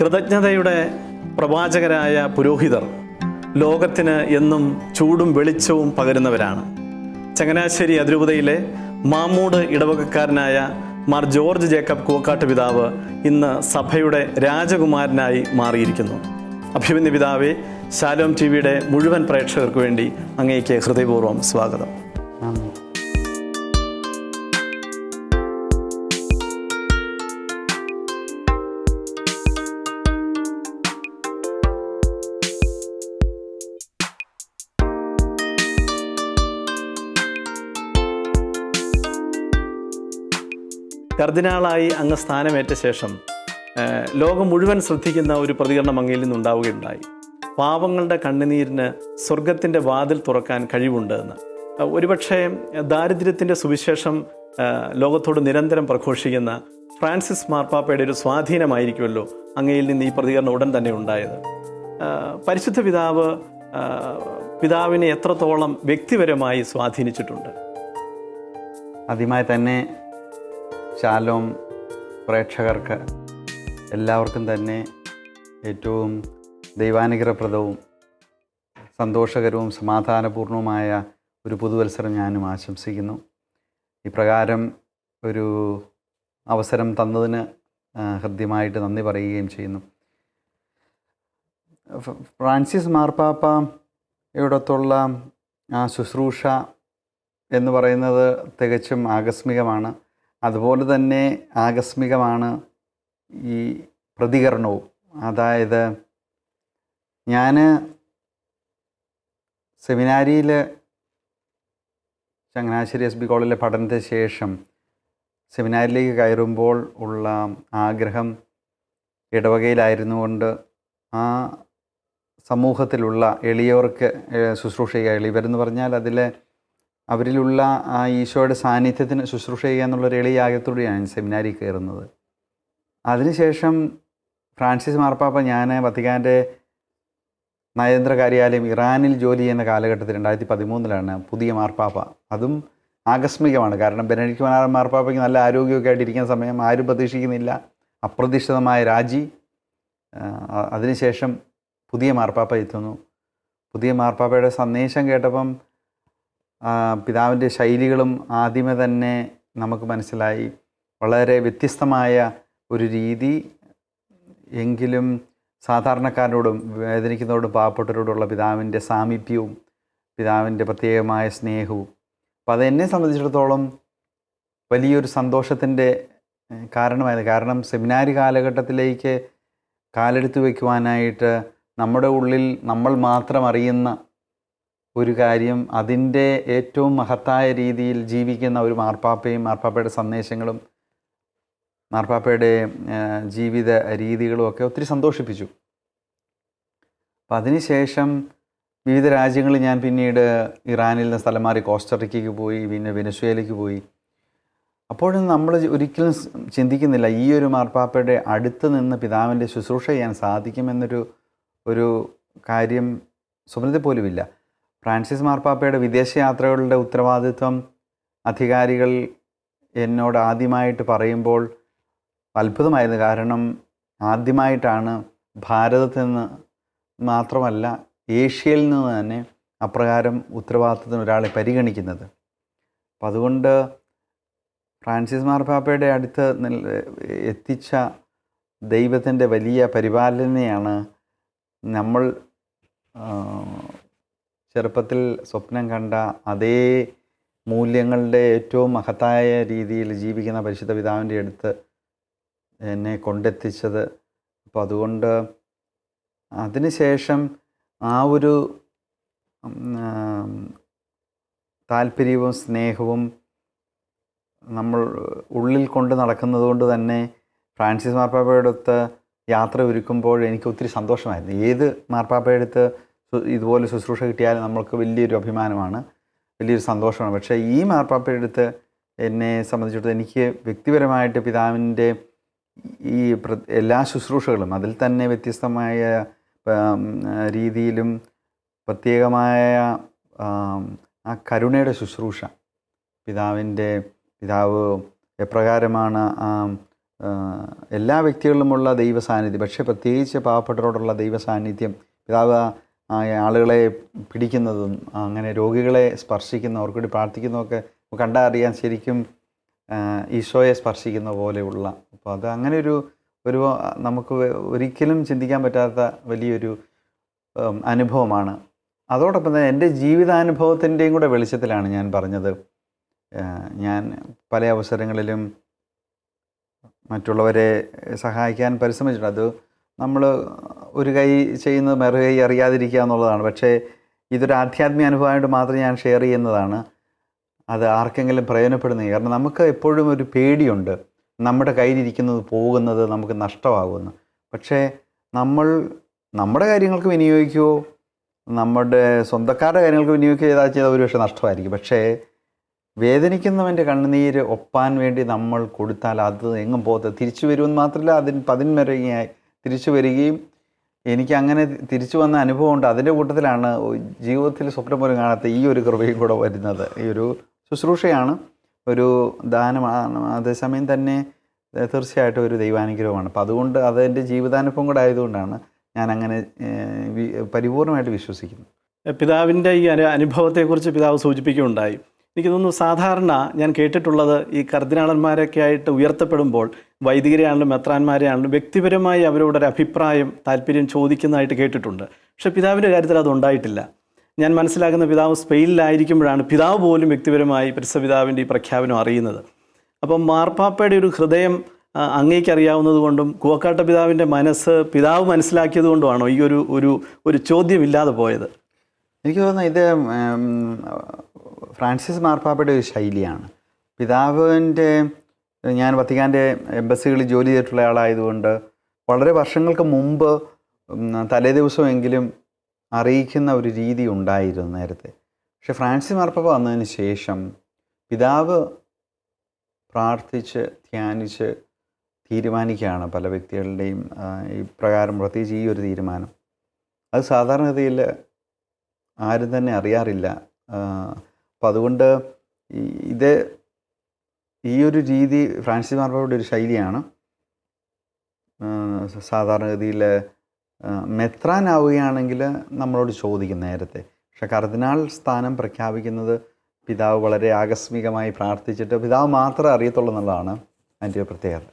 കൃതജ്ഞതയുടെ പ്രവാചകരായ പുരോഹിതർ ലോകത്തിന് എന്നും ചൂടും വെളിച്ചവും പകരുന്നവരാണ്. ചങ്ങനാശ്ശേരി അതിരൂപതയിലെ മാമൂട് ഇടവകക്കാരനായ മാർ ജോർജ് ജേക്കബ് കൂക്കാട്ട് പിതാവ് ഇന്ന് സഭയുടെ രാജകുമാരനായി മാറിയിരിക്കുന്നു. അഭിമന്യ പിതാവെ ശാലോം ടി വിയുടെ മുഴുവൻ പ്രേക്ഷകർക്ക് വേണ്ടി അങ്ങേക്ക് ഹൃദയപൂർവം സ്വാഗതം. കർദിനാളായി അങ്ങ് സ്ഥാനമേറ്റ ശേഷം ലോകം മുഴുവൻ ശ്രദ്ധിക്കുന്ന ഒരു പ്രതികരണം അങ്ങയിൽ നിന്നുണ്ടാവുകയുണ്ടായി. പാവങ്ങളുടെ കണ്ണുനീരിന് സ്വർഗത്തിന്റെ വാതിൽ തുറക്കാൻ കഴിവുണ്ട് എന്ന്. ഒരുപക്ഷെ ദാരിദ്ര്യത്തിന്റെ സുവിശേഷം ലോകത്തോട് നിരന്തരം പ്രഘോഷിക്കുന്ന ഫ്രാൻസിസ് മാർപ്പാപ്പയുടെ ഒരു സ്വാധീനമായിരിക്കുമല്ലോ അങ്ങയിൽ നിന്ന് ഈ പ്രതികരണം ഉടൻ തന്നെ ഉണ്ടായത്. പരിശുദ്ധ പിതാവ് പിതാവിനെ എത്രത്തോളം വ്യക്തിപരമായി സ്വാധീനിച്ചിട്ടുണ്ട്? ആദ്യമായി തന്നെ ശാലോം പ്രേക്ഷകർക്ക് എല്ലാവർക്കും തന്നെ ഏറ്റവും ദൈവാനുഗ്രഹപ്രദവും സന്തോഷകരവും സമാധാനപൂർണവുമായ ഒരു പുതുവത്സരം ഞാനും ആശംസിക്കുന്നു. ഇപ്രകാരം ഒരു അവസരം തന്നതിന് ഹൃദ്യമായിട്ട് നന്ദി പറയുകയും ചെയ്യുന്നു. ഫ്രാൻസിസ് മാർപ്പാപ്പയോടൊത്തുള്ള ആ ശുശ്രൂഷ എന്ന് പറയുന്നത് തികച്ചും ആകസ്മികമാണ്. അതുപോലെ തന്നെ ആകസ്മികമാണ് ഈ പ്രതികരണവും. അതായത് ഞാൻ സെമിനാരിയിൽ ചങ്ങനാശ്ശേരി എസ് ബി കോളേജിലെ പഠനത്തിന് ശേഷം സെമിനാരിലേക്ക് കയറുമ്പോൾ ഉള്ള ആഗ്രഹം ഇടവകയിലായിരുന്നു കൊണ്ട് ആ സമൂഹത്തിലുള്ള എളിയവർക്ക് ശുശ്രൂഷയ്ക്ക് എളിയവരെന്ന് പറഞ്ഞാൽ അതിലെ അവരിലുള്ള ആ ഈശോയുടെ സാന്നിധ്യത്തിന് ശുശ്രൂഷ ചെയ്യുക എന്നുള്ളൊരു ഒരു യാഗത്തോടെയാണ് സെമിനാരി കയറുന്നത്. അതിനുശേഷം ഫ്രാൻസിസ് മാർപ്പാപ്പ ഞാൻ വത്തിക്കാന്റെ നയതന്ത്ര കാര്യാലയം ഇറാനിൽ ജോലി ചെയ്യുന്ന കാലഘട്ടത്തിൽ രണ്ടായിരത്തി പതിമൂന്നിലാണ് പുതിയ മാർപ്പാപ്പ. അതും ആകസ്മികമാണ്. കാരണം ബെനഡിക്ട് മാർപ്പാപ്പയ്ക്ക് നല്ല ആരോഗ്യമൊക്കെ ആയിട്ടിരിക്കുന്ന സമയം ആരും പ്രതീക്ഷിക്കുന്നില്ല. അപ്രതീക്ഷിതമായ രാജി. അതിനുശേഷം പുതിയ മാർപ്പാപ്പ എത്തുന്നു. പുതിയ മാർപ്പാപ്പയുടെ സന്ദേശം കേട്ടപ്പം പിതാവിന്റെ ശൈലികളും ആദ്യമേ തന്നെ നമുക്ക് മനസ്സിലായി. വളരെ വ്യത്യസ്തമായ ഒരു രീതി എങ്കിലും സാധാരണക്കാരോടും വേദനിക്കുന്നവരോടും പാവപ്പെട്ടവരോടുള്ള പിതാവിന്റെ സാമീപ്യവും പിതാവിന്റെ പ്രത്യേകമായ സ്നേഹവും. അപ്പോൾ അത് എന്നെ സംബന്ധിച്ചിടത്തോളം വലിയൊരു സന്തോഷത്തിന്റെ കാരണമായത്. കാരണം സെമിനാരി കാലഘട്ടത്തിലേക്ക് കാലെടുത്ത് വയ്ക്കുവാനായിട്ട് നമ്മുടെ ഉള്ളിൽ നമ്മൾ മാത്രം അറിയുന്ന ഒരു കാര്യം അതിന്റെ ഏറ്റവും മഹത്തായ രീതിയിൽ ജീവിക്കുന്ന ഒരു മാർപ്പാപ്പയും മാർപ്പാപ്പയുടെ സന്ദേശങ്ങളും മാർപ്പാപ്പയുടെ ജീവിത രീതികളും ഒക്കെ ഒത്തിരി സന്തോഷിപ്പിച്ചു. അപ്പം അതിനുശേഷം വിവിധ രാജ്യങ്ങളിൽ ഞാൻ പിന്നീട് ഇറാനിൽ നിന്ന് സ്ഥലം മാറി കോസ്റ്ററിക്കയ്ക്ക് പോയി പിന്നെ വെനസ്വേലയ്ക്ക് പോയി. അപ്പോഴും നമ്മൾ ഒരിക്കലും ചിന്തിക്കുന്നില്ല ഈ ഒരു മാർപ്പാപ്പയുടെ അടുത്ത് നിന്ന് പിതാവിന്റെ ശുശ്രൂഷ ചെയ്യാൻ സാധിക്കുമെന്നൊരു ഒരു കാര്യം സ്വപ്നത്തിൽ പോലുമില്ല. ഫ്രാൻസിസ് മാർപ്പാപ്പയുടെ വിദേശയാത്രകളുടെ ഉത്തരവാദിത്വം അധികാരികൾ എന്നോട് ആദ്യമായിട്ട് പറയുമ്പോൾ അത്ഭുതമായിരുന്നു. കാരണം ആദ്യമായിട്ടാണ് ഭാരതത്തിൽ നിന്ന് മാത്രമല്ല ഏഷ്യയിൽ നിന്ന് തന്നെ അപ്രകാരം ഉത്തരവാദിത്വത്തിന് ഒരാളെ പരിഗണിക്കുന്നത്. അപ്പം അതുകൊണ്ട് ഫ്രാൻസിസ് മാർപ്പാപ്പയുടെ അടുത്ത് എത്തിച്ച ദൈവത്തിന്റെ വലിയ പരിപാലനയാണ് നമ്മൾ ചെറുപ്പത്തിൽ സ്വപ്നം കണ്ട അതേ മൂല്യങ്ങളുടെ ഏറ്റവും മഹത്തായ രീതിയിൽ ജീവിക്കുന്ന പരിശുദ്ധ പിതാവിന്റെ അടുത്ത് എന്നെ കൊണ്ടെത്തിച്ചത്. അപ്പോൾ അതുകൊണ്ട് അതിനുശേഷം ആ ഒരു താല്പര്യവും സ്നേഹവും നമ്മൾ ഉള്ളിൽ കൊണ്ട് നടക്കുന്നത് കൊണ്ട് തന്നെ ഫ്രാൻസിസ് മാർപ്പാപ്പയുടെ അടുത്ത് യാത്ര ഒരുക്കുമ്പോൾ എനിക്ക് ഒത്തിരി സന്തോഷമായിരുന്നു. ഏത് മാർപ്പാപ്പയുടെ അടുത്ത് ഇതുപോലെ ശുശ്രൂഷ കിട്ടിയാൽ നമ്മൾക്ക് വലിയൊരു അഭിമാനമാണ് വലിയൊരു സന്തോഷമാണ്. പക്ഷേ ഈ മാർപ്പാപ്പയുടെ അടുത്ത് എന്നെ സംബന്ധിച്ചിടത്തോളം എനിക്ക് വ്യക്തിപരമായിട്ട് പിതാവിന്റെ ഈ എല്ലാ ശുശ്രൂഷകളും അതിൽ തന്നെ വ്യത്യസ്തമായ രീതിയിലും പ്രത്യേകമായ ആ കരുണയുടെ ശുശ്രൂഷ പിതാവിന്റെ പിതാവ് എപ്രകാരമാണ് എല്ലാ വ്യക്തികളിലുമുള്ള ദൈവ സാന്നിധ്യം പക്ഷേ പ്രത്യേകിച്ച് പാവപ്പെട്ടവരോടുള്ള ദൈവ സാന്നിധ്യം പിതാവ് ആളുകളെ പിടിക്കുന്നതും അങ്ങനെ രോഗികളെ സ്പർശിക്കുന്ന അവർക്ക് വേണ്ടി പ്രാർത്ഥിക്കുന്നതൊക്കെ കണ്ടാൽ അറിയാൻ ശരിക്കും ഈശോയെ സ്പർശിക്കുന്ന പോലെയുള്ള. അപ്പോൾ അത് അങ്ങനെ ഒരു ഒരു നമുക്ക് ഒരിക്കലും ചിന്തിക്കാൻ പറ്റാത്ത വലിയൊരു അനുഭവമാണ്. അതോടൊപ്പം തന്നെ എന്റെ ജീവിതാനുഭവത്തിന്റെയും കൂടെ വെളിച്ചത്തിലാണ് ഞാൻ പറഞ്ഞത്. ഞാൻ പല അവസരങ്ങളിലും മറ്റുള്ളവരെ സഹായിക്കാൻ പരിശ്രമിച്ചിട്ടുണ്ട്. അത് നമ്മൾ ഒരു കൈ ചെയ്യുന്നത് മറു കൈ അറിയാതിരിക്കുക എന്നുള്ളതാണ്. പക്ഷേ ഇതൊരു ആധ്യാത്മിക അനുഭവമായിട്ട് മാത്രം ഞാൻ ഷെയർ ചെയ്യുന്നതാണ്. അത് ആർക്കെങ്കിലും പ്രയോജനപ്പെടുന്നത് കാരണം നമുക്ക് എപ്പോഴും ഒരു പേടിയുണ്ട്. നമ്മുടെ കയ്യിലിരിക്കുന്നത് പോകുന്നത് നമുക്ക് നഷ്ടമാകുമെന്ന്. പക്ഷേ നമ്മൾ നമ്മുടെ കാര്യങ്ങൾക്ക് വിനിയോഗിക്കുമോ നമ്മുടെ സ്വന്തക്കാരുടെ കാര്യങ്ങൾക്ക് വിനിയോഗിക്കുക ചെയ്താൽ ചെയ്താൽ ഒരു പക്ഷേ നഷ്ടമായിരിക്കും. പക്ഷേ വേദനിക്കുന്നവന്റെ കണ്ണുനീര് ഒപ്പാൻ വേണ്ടി നമ്മൾ കൊടുത്താൽ അത് എങ്ങും പോകത്ത് തിരിച്ചു വരുമെന്ന് മാത്രമല്ല അതിന് പതിന്മരങ്ങയായി തിരിച്ചു വരികയും എനിക്ക് അങ്ങനെ തിരിച്ചു വന്ന അനുഭവം ഉണ്ട് അതിന്റെ കൂട്ടത്തിലാണ് ജീവിതത്തിൽ സ്വപ്നം പോലും കാണാത്ത ഈ ഒരു കൃപയും കൂടെ വരുന്നത്. ഈ ഒരു ശുശ്രൂഷയാണ് ഒരു ദാനമാണ് അതേസമയം തന്നെ തീർച്ചയായിട്ടും ഒരു ദൈവാനുഗ്രഹമാണ്. അപ്പോൾ അതുകൊണ്ട് അത് എന്റെ ജീവിതാനുഭവം കൂടെ ആയതുകൊണ്ടാണ് ഞാൻ അങ്ങനെ പരിപൂർണമായിട്ട് വിശ്വസിക്കുന്നത് പിതാവിന്റെ ഈ അനുഭവത്തെക്കുറിച്ച് പിതാവ് സൂചിപ്പിക്കുകയുണ്ടായി. എനിക്ക് തോന്നുന്നു സാധാരണ ഞാൻ കേട്ടിട്ടുള്ളത് ഈ കർദിനാളന്മാരൊക്കെ ആയിട്ട് ഉയർത്തപ്പെടുമ്പോൾ വൈദികരെയാണെങ്കിലും മെത്രാന്മാരെയാണെങ്കിലും വ്യക്തിപരമായി അവരോടൊരു അഭിപ്രായം താല്പര്യം ചോദിക്കുന്നതായിട്ട് കേട്ടിട്ടുണ്ട്. പക്ഷേ പിതാവിന്റെ കാര്യത്തിൽ അത് ഉണ്ടായിട്ടില്ല ഞാൻ മനസ്സിലാക്കുന്ന പിതാവ് സ്പെയിനിലായിരിക്കുമ്പോഴാണ് പിതാവ് പോലും വ്യക്തിപരമായി പരിസപിതാവിന്റെ ഈ പ്രഖ്യാപനം അറിയുന്നത്. അപ്പം മാർപ്പാപ്പയുടെ ഒരു ഹൃദയം അങ്ങേക്കറിയാവുന്നതുകൊണ്ടും കുവക്കാട്ട പിതാവിന്റെ മനസ്സ് പിതാവ് മനസ്സിലാക്കിയത് കൊണ്ടുമാണോ ഈ ഒരു ഒരു ഒരു ചോദ്യമില്ലാതെ പോയത്? എനിക്ക് തോന്നുന്നു ഇത് ഫ്രാൻസിസ് മാർപ്പാപ്പയുടെ ഒരു ശൈലിയാണ്. പിതാവിന്റെ ഞാൻ വത്തിക്കാന്റെ എംബസികളിൽ ജോലി ചെയ്തിട്ടുള്ള ആളായതുകൊണ്ട് വളരെ വർഷങ്ങൾക്ക് മുമ്പ് തലേ ദിവസമെങ്കിലും അറിയിക്കുന്ന ഒരു രീതി ഉണ്ടായിരുന്നു നേരത്തെ. പക്ഷെ ഫ്രാൻസിസ് മാർപ്പാപ്പ വന്നതിന് ശേഷം പിതാവ് പ്രാർത്ഥിച്ച് ധ്യാനിച്ച് തീരുമാനിക്കുകയാണ് പല വ്യക്തികളുടെയും ഇപ്രകാരം പ്രത്യേകിച്ച് ഈ ഒരു തീരുമാനം. അത് സാധാരണഗതിയിൽ ആരും തന്നെ അറിയാറില്ല. അപ്പം അതുകൊണ്ട് ഇത് ഈ ഒരു രീതി ഫ്രാൻസിസ് മാർബോയുടെ ഒരു ശൈലിയാണ്. സാധാരണഗതിയിൽ മെത്രാനാവുകയാണെങ്കിൽ നമ്മളോട് ചോദിക്കും നേരത്തെ. പക്ഷെ കർദിനാൾ സ്ഥാനം പ്രഖ്യാപിക്കുന്നത് പിതാവ് വളരെ ആകസ്മികമായി പ്രാർത്ഥിച്ചിട്ട് പിതാവ് മാത്രമേ അറിയത്തുള്ളൂ എന്നുള്ളതാണ് അതിന്റെ പ്രത്യേകത.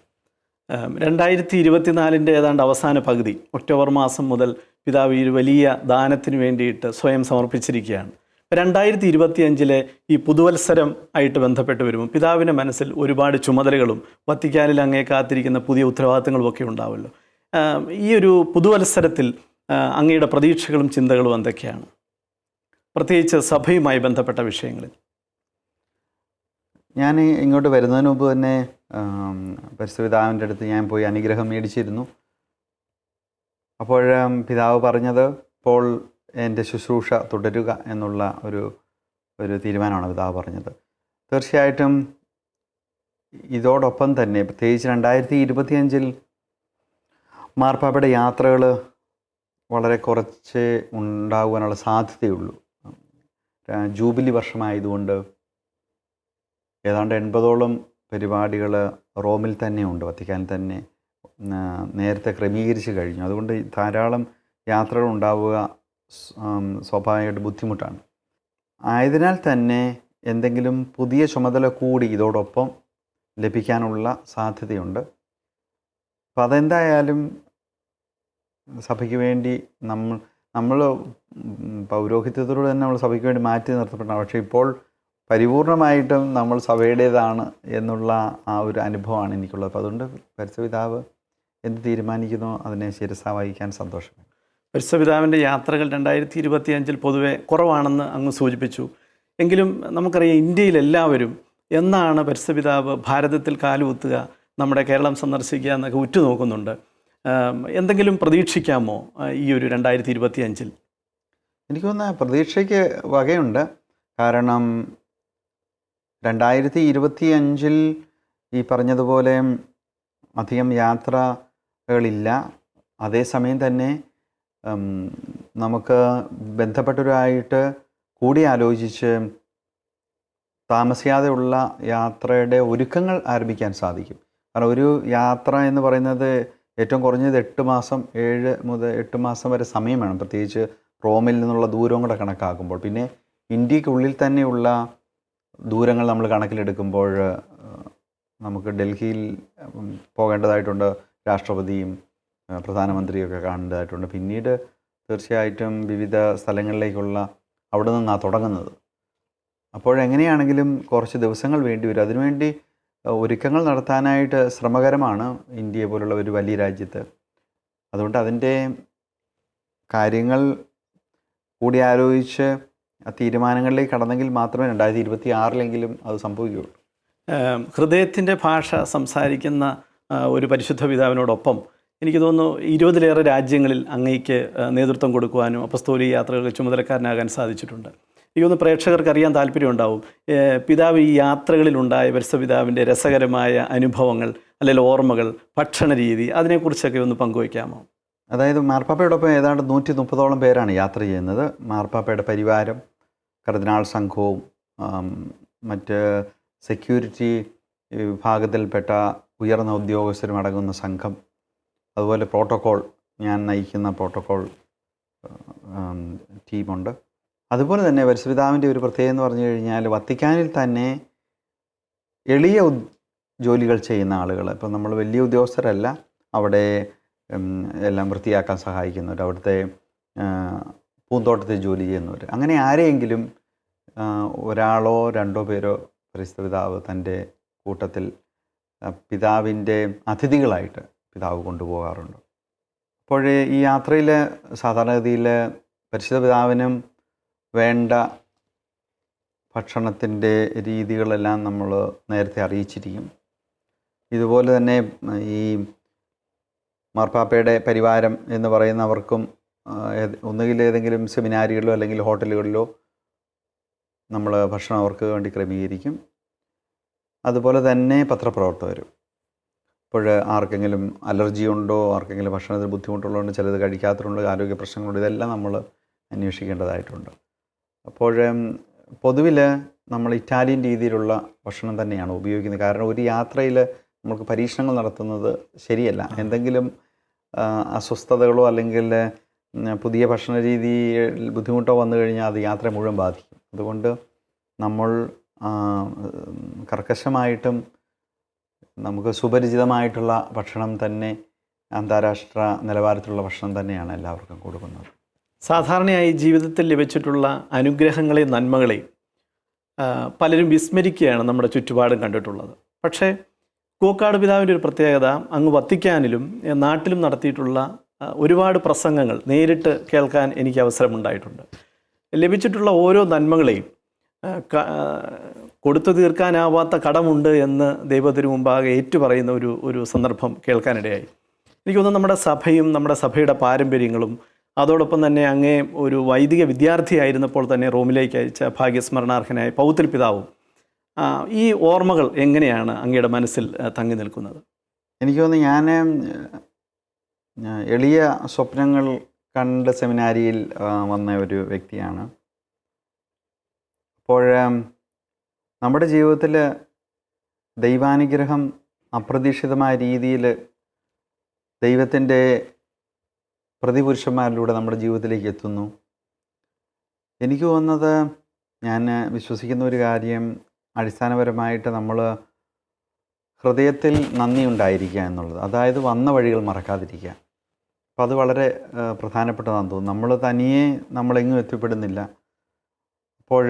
രണ്ടായിരത്തി ഇരുപത്തിനാലിന്റെ ഏതാണ്ട് അവസാന പകുതി ഒക്ടോബർ മാസം മുതൽ പിതാവ് ഈ വലിയ ദാനത്തിന് വേണ്ടിയിട്ട് സ്വയം സമർപ്പിച്ചിരിക്കുകയാണ്. രണ്ടായിരത്തി ഇരുപത്തി അഞ്ചിലെ ഈ പുതുവത്സരം ആയിട്ട് ബന്ധപ്പെട്ട് വരുമ്പോൾ പിതാവിന്റെ മനസ്സിൽ ഒരുപാട് ചുമതലകളും വത്തിക്കാനിൽ അങ്ങേ കാത്തിരിക്കുന്ന പുതിയ ഉത്തരവാദിത്തങ്ങളും ഒക്കെ ഉണ്ടാവുമല്ലോ ഈ ഒരു പുതുവത്സരത്തിൽ അങ്ങയുടെ പ്രതീക്ഷകളും ചിന്തകളും എന്തൊക്കെയാണ്? പ്രത്യേകിച്ച് സഭയുമായി ബന്ധപ്പെട്ട വിഷയങ്ങളിൽ. ഞാൻ ഇങ്ങോട്ട് വരുന്നതിന് മുമ്പ് തന്നെ പരിസ്ഥിതിതാവിന്റെ അടുത്ത് ഞാൻ പോയി അനുഗ്രഹം മേടിച്ചിരുന്നു. അപ്പോൾ പിതാവ് പറഞ്ഞത് ഇപ്പോൾ എന്റെ ശുശ്രൂഷ തുടരുക എന്നുള്ള ഒരു ഒരു തീരുമാനമാണ് പിതാവ് പറഞ്ഞത്. തീർച്ചയായിട്ടും ഇതോടൊപ്പം തന്നെ പ്രത്യേകിച്ച് രണ്ടായിരത്തി ഇരുപത്തിയഞ്ചിൽ മാർപ്പാപ്പയുടെ യാത്രകൾ വളരെ കുറച്ച് ഉണ്ടാകുവാനുള്ള സാധ്യതയുള്ളൂ. ജൂബിലി വർഷമായതുകൊണ്ട് ഏതാണ്ട് എൺപതോളം പരിപാടികൾ റോമിൽ തന്നെയുണ്ട് വത്തിക്കാൻ തന്നെ നേരത്തെ ക്രമീകരിച്ച് കഴിഞ്ഞു. അതുകൊണ്ട് ധാരാളം യാത്രകൾ ഉണ്ടാവുക സ്വാഭാവികമായിട്ട് ബുദ്ധിമുട്ടാണ്. ആയതിനാൽ തന്നെ എന്തെങ്കിലും പുതിയ ചുമതല കൂടി ഇതോടൊപ്പം ലഭിക്കാനുള്ള സാധ്യതയുണ്ട്. അപ്പം അതെന്തായാലും സഭയ്ക്ക് വേണ്ടി നമ്മൾ നമ്മൾ പൗരോഹിത്യത്തോട് തന്നെ നമ്മൾ സഭയ്ക്ക് വേണ്ടി മാറ്റി നിർത്തപ്പെടണം. പക്ഷേ ഇപ്പോൾ പരിപൂർണമായിട്ടും നമ്മൾ സഭയുടേതാണ് എന്നുള്ള ആ ഒരു അനുഭവമാണ് എനിക്കുള്ളത്. അപ്പോൾ അതുകൊണ്ട് പരിസപിതാവ് എന്ത് തീരുമാനിക്കുന്നോ അതിനെ ശിരസ വഹിക്കാൻ സന്തോഷം പരിസപിതാവിന്റെ യാത്രകൾ രണ്ടായിരത്തി ഇരുപത്തി അഞ്ചിൽ പൊതുവെ കുറവാണെന്ന് അങ്ങ് സൂചിപ്പിച്ചു. എങ്കിലും നമുക്കറിയാം ഇന്ത്യയിൽ എല്ലാവരും എന്നാണ് പരിസ്ഥപിതാവ് ഭാരതത്തിൽ കാലുകുത്തുക നമ്മുടെ കേരളം സന്ദർശിക്കുക എന്നൊക്കെ ഉറ്റുനോക്കുന്നുണ്ട്. എന്തെങ്കിലും പ്രതീക്ഷിക്കാമോ ഈ ഒരു രണ്ടായിരത്തി ഇരുപത്തി അഞ്ചിൽ എനിക്ക് തോന്നുന്ന പ്രതീക്ഷയ്ക്ക് വകയുണ്ട്. കാരണം രണ്ടായിരത്തി ഇരുപത്തി അഞ്ചിൽ ഈ പറഞ്ഞതുപോലെ അധികം യാത്രകളില്ല. അതേസമയം തന്നെ നമുക്ക് ബന്ധപ്പെട്ടവരായിട്ട് കൂടി ആലോചിച്ച് താമസിയാതെയുള്ള യാത്രയുടെ ഒരുക്കങ്ങൾ ആരംഭിക്കാൻ സാധിക്കും. കാരണം ഒരു യാത്ര എന്ന് പറയുന്നത് ഏറ്റവും കുറഞ്ഞത് എട്ട് മാസം ഏഴ് മുതൽ എട്ട് മാസം വരെ സമയം വേണം. പ്രത്യേകിച്ച് റോമിൽ നിന്നുള്ള ദൂരവും കൂടെ കണക്കാക്കുമ്പോൾ. പിന്നെ ഇന്ത്യക്കുള്ളിൽ തന്നെയുള്ള ദൂരങ്ങൾ നമ്മൾ കണക്കിലെടുക്കുമ്പോൾ നമുക്ക് ഡൽഹിയിൽ പോകേണ്ടതായിട്ടുണ്ട് രാഷ്ട്രപതിയും പ്രധാനമന്ത്രിയൊക്കെ കാണേണ്ടതായിട്ടുണ്ട് പിന്നീട് തീർച്ചയായിട്ടും വിവിധ സ്ഥലങ്ങളിലേക്കുള്ള അവിടെ നിന്നാണ് തുടങ്ങുന്നത്. അപ്പോഴെങ്ങനെയാണെങ്കിലും കുറച്ച് ദിവസങ്ങൾ വേണ്ടി വരും. അതിനുവേണ്ടി ഒരുക്കങ്ങൾ നടത്താനായിട്ട് ശ്രമകരമാണ് ഇന്ത്യയെ പോലുള്ള ഒരു വലിയ രാജ്യത്ത്. അതുകൊണ്ട് അതിന്റെ കാര്യങ്ങൾ കൂടി ആലോചിച്ച് തീരുമാനങ്ങളിലേക്ക് കടന്നെങ്കിൽ മാത്രമേ രണ്ടായിരത്തി ഇരുപത്തി ആറിലെങ്കിലും അത് സംഭവിക്കുകയുള്ളൂ. ഹൃദയത്തിന്റെ ഭാഷ സംസാരിക്കുന്ന ഒരു പരിശുദ്ധ പിതാവിനോടൊപ്പം എനിക്ക് തോന്നുന്നു ഇരുപതിലേറെ രാജ്യങ്ങളിൽ അങ്ങേക്ക് നേതൃത്വം കൊടുക്കുവാനും അപ്പസ്തോലി യാത്രകൾക്ക് ചുമതലക്കാരനാകാൻ സാധിച്ചിട്ടുണ്ട്. എനിക്ക് തോന്നുന്നു പ്രേക്ഷകർക്ക് അറിയാൻ താല്പര്യമുണ്ടാവും. പിതാവ് ഈ യാത്രകളിലുണ്ടായ പരിശുദ്ധ പിതാവിന്റെ രസകരമായ അനുഭവങ്ങൾ അല്ലെങ്കിൽ ഓർമ്മകൾ ഭക്ഷണ രീതി അതിനെക്കുറിച്ചൊക്കെ ഒന്ന് പങ്കുവയ്ക്കാമോ? അതായത് മാർപ്പാപ്പയോടൊപ്പം ഏതാണ്ട് നൂറ്റി മുപ്പതോളം പേരാണ് യാത്ര ചെയ്യുന്നത്. മാർപ്പാപ്പയുടെ പരിവാരം കർദിനാൾ സംഘവും മറ്റ് സെക്യൂരിറ്റി വിഭാഗത്തിൽപ്പെട്ട ഉയർന്ന ഉദ്യോഗസ്ഥരും അടങ്ങുന്ന സംഘം അതുപോലെ പ്രോട്ടോക്കോൾ ഞാൻ നയിക്കുന്ന പ്രോട്ടോക്കോൾ ടീമുണ്ട്. അതുപോലെ തന്നെ പരിശുപിതാവിന്റെ ഒരു പ്രത്യേകത എന്ന് പറഞ്ഞു കഴിഞ്ഞാൽ വത്തിക്കാനിൽ തന്നെ എളിയ ജോലികൾ ചെയ്യുന്ന ആളുകൾ ഇപ്പം നമ്മൾ വലിയ ഉദ്യോഗസ്ഥരല്ല അവിടെ എല്ലാം വൃത്തിയാക്കാൻ സഹായിക്കുന്നവർ അവിടുത്തെ പൂന്തോട്ടത്തിൽ ജോലി ചെയ്യുന്നവർ അങ്ങനെ ആരെയെങ്കിലും ഒരാളോ രണ്ടോ പേരോ പരിസ്ഥിതി പിതാവ് തന്റെ കൂട്ടത്തിൽ പിതാവിന്റെ അതിഥികളായിട്ട് പിതാവ് കൊണ്ടുപോകാറുണ്ട്. അപ്പോഴേ ഈ യാത്രയിൽ സാധാരണഗതിയിൽ പരിശുദ്ധ പിതാവിനും വേണ്ട ഭക്ഷണത്തിന്റെ രീതികളെല്ലാം നമ്മൾ നേരത്തെ അറിയിച്ചിരിക്കും. ഇതുപോലെ തന്നെ ഈ മാർപ്പാപ്പയുടെ പരിവാരം എന്ന് പറയുന്നവർക്കും ഒന്നുകിൽ ഏതെങ്കിലും സെമിനാരികളിലോ അല്ലെങ്കിൽ ഹോട്ടലുകളിലോ നമ്മൾ ഭക്ഷണം അവർക്ക് വേണ്ടി ക്രമീകരിക്കും. അതുപോലെ തന്നെ പത്രപ്രവർത്തകരും. ഇപ്പോൾ ആർക്കെങ്കിലും അലർജി ഉണ്ടോ? ആർക്കെങ്കിലും ഭക്ഷണത്തിൽ ബുദ്ധിമുട്ടുള്ളതുകൊണ്ട് ചിലത് കഴിക്കാത്തതുണ്ട് ആരോഗ്യ പ്രശ്നങ്ങളുണ്ട്? ഇതെല്ലാം നമ്മൾ അന്വേഷിക്കേണ്ടതായിട്ടുണ്ട്. അപ്പോൾ പൊതുവിൽ നമ്മൾ ഇറ്റാലിയൻ രീതിയിലുള്ള ഭക്ഷണം തന്നെയാണ് ഉപയോഗിക്കുന്നത്. കാരണം ഒരു യാത്രയിൽ നമുക്ക് പരീക്ഷണങ്ങൾ നടത്തുന്നത് ശരിയല്ല. എന്തെങ്കിലും അസ്വസ്ഥതകളോ അല്ലെങ്കിൽ പുതിയ ഭക്ഷണ രീതിയിൽ ബുദ്ധിമുട്ടോ വന്നു കഴിഞ്ഞാൽ അത് യാത്ര മുഴുവൻ ബാധിക്കും. അതുകൊണ്ട് നമ്മൾ കർക്കശമായിട്ടും നമുക്ക് സുപരിചിതമായിട്ടുള്ള ഭക്ഷണം തന്നെ അന്താരാഷ്ട്ര നിലവാരത്തിലുള്ള ഭക്ഷണം തന്നെയാണ് എല്ലാവർക്കും കൊടുക്കുന്നത്. സാധാരണയായി ജീവിതത്തിൽ ലഭിച്ചിട്ടുള്ള അനുഗ്രഹങ്ങളെയും നന്മകളെയും പലരും വിസ്മരിക്കുകയാണ് നമ്മുടെ ചുറ്റുപാടും കണ്ടിട്ടുള്ളത്. പക്ഷേ കൂക്കാട് പിതാവിന്റെ ഒരു പ്രത്യേകത അങ്ങ് വത്തിക്കാനിലും നാട്ടിലും നടത്തിയിട്ടുള്ള ഒരുപാട് പ്രസംഗങ്ങൾ നേരിട്ട് കേൾക്കാൻ എനിക്ക് അവസരമുണ്ടായിട്ടുണ്ട്. ലഭിച്ചിട്ടുള്ള ഓരോ നന്മകളെയും കൊടുത്തു തീർക്കാനാവാത്ത കടമുണ്ട് എന്ന് ദൈവത്തിന് മുമ്പാകെ ഏറ്റുപറയുന്ന ഒരു ഒരു സന്ദർഭം കേൾക്കാനിടയായി. എനിക്ക് നമ്മുടെ സഭയും നമ്മുടെ സഭയുടെ പാരമ്പര്യങ്ങളും അതോടൊപ്പം തന്നെ അങ്ങേ ഒരു വൈദിക വിദ്യാർത്ഥിയായിരുന്നപ്പോൾ തന്നെ റോമിലേക്ക് അയച്ച ഭാഗ്യസ്മരണാർഹനായ പൗത്തിൽ പിതാവും ഈ ഓർമ്മകൾ എങ്ങനെയാണ് അങ്ങയുടെ മനസ്സിൽ തങ്ങി നിൽക്കുന്നത്? എനിക്ക് തോന്നുന്നു ഞാൻ എളിയ സ്വപ്നങ്ങൾ കണ്ട സെമിനാരിയിൽ വന്ന ഒരു വ്യക്തിയാണ്. അപ്പോൾ നമ്മുടെ ജീവിതത്തിൽ ദൈവാനുഗ്രഹം അപ്രതീക്ഷിതമായ രീതിയിൽ ദൈവത്തിന്റെ പ്രതിപുരുഷന്മാരിലൂടെ നമ്മുടെ ജീവിതത്തിലേക്ക് എത്തുന്നു. എനിക്ക് തോന്നുന്നത് ഞാൻ വിശ്വസിക്കുന്ന ഒരു കാര്യം അടിസ്ഥാനപരമായിട്ട് നമ്മൾ ഹൃദയത്തിൽ നന്ദി ഉണ്ടായിരിക്കുക എന്നുള്ളത്. അതായത് വന്ന വഴികൾ മറക്കാതിരിക്കുക. അപ്പം അത് വളരെ പ്രധാനപ്പെട്ടതാണെന്ന് തോന്നുന്നു. നമ്മൾ തനിയെ നമ്മളെങ്ങും എത്തിപ്പെടുന്നില്ല. അപ്പോൾ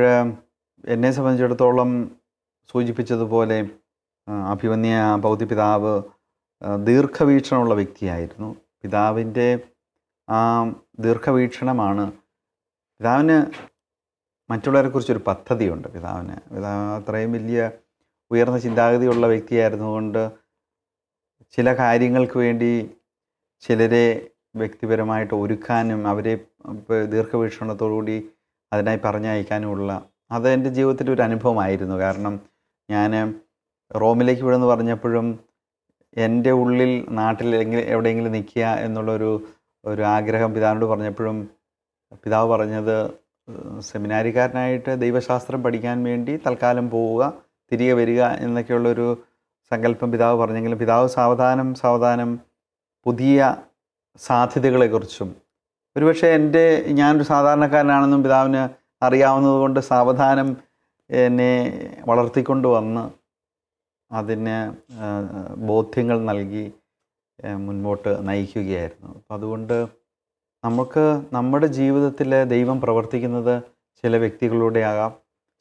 എന്നെ സംബന്ധിച്ചിടത്തോളം സൂചിപ്പിച്ചതുപോലെ അഭിമന്യ ഭൗതി പിതാവ് ദീർഘവീക്ഷണമുള്ള വ്യക്തിയായിരുന്നു. പിതാവിന്റെ ആ ദീർഘവീക്ഷണമാണ് പിതാവിന് മറ്റുള്ളവരെക്കുറിച്ചൊരു പദ്ധതിയുണ്ട്. പിതാവിന് പിതാവ് അത്രയും വലിയ ഉയർന്ന ചിന്താഗതിയുള്ള വ്യക്തിയായിരുന്നുകൊണ്ട് ചില കാര്യങ്ങൾക്ക് വേണ്ടി ചിലരെ വ്യക്തിപരമായിട്ട് ഒരുക്കാനും അവരെ ദീർഘവീക്ഷണത്തോടുകൂടി അതിനായി പറഞ്ഞയക്കാനുമുള്ള അത് എന്റെ ജീവിതത്തിൽ ഒരു അനുഭവമായിരുന്നു. കാരണം ഞാൻ റോമിലേക്ക് വിടുമെന്ന് പറഞ്ഞപ്പോഴും എന്റെ ഉള്ളിൽ നാട്ടിൽ എവിടെയെങ്കിലും നിൽക്കുക എന്നുള്ളൊരു ഒരു ആഗ്രഹം പിതാവിനോട് പറഞ്ഞപ്പോഴും പിതാവ് പറഞ്ഞത് സെമിനാരിക്കാരനായിട്ട് ദൈവശാസ്ത്രം പഠിക്കാൻ വേണ്ടി തൽക്കാലം പോവുക തിരികെ വരിക എന്നൊക്കെയുള്ളൊരു സങ്കല്പം പിതാവ് പറഞ്ഞെങ്കിലും പിതാവ് സാവധാനം സാവധാനം പുതിയ സാധ്യതകളെക്കുറിച്ചും. ഒരുപക്ഷെ എന്റെ ഞാനൊരു സാധാരണക്കാരനാണെന്നും പിതാവിന് അറിയാവുന്നത് കൊണ്ട് സാവധാനം എന്നെ വളർത്തിക്കൊണ്ട് വന്ന് അതിന് ബോധ്യങ്ങൾ നൽകി മുൻപോട്ട് നയിക്കുകയായിരുന്നു. അപ്പം അതുകൊണ്ട് നമുക്ക് നമ്മുടെ ജീവിതത്തിൽ ദൈവം പ്രവർത്തിക്കുന്നത് ചില വ്യക്തികളിലൂടെ ആകാം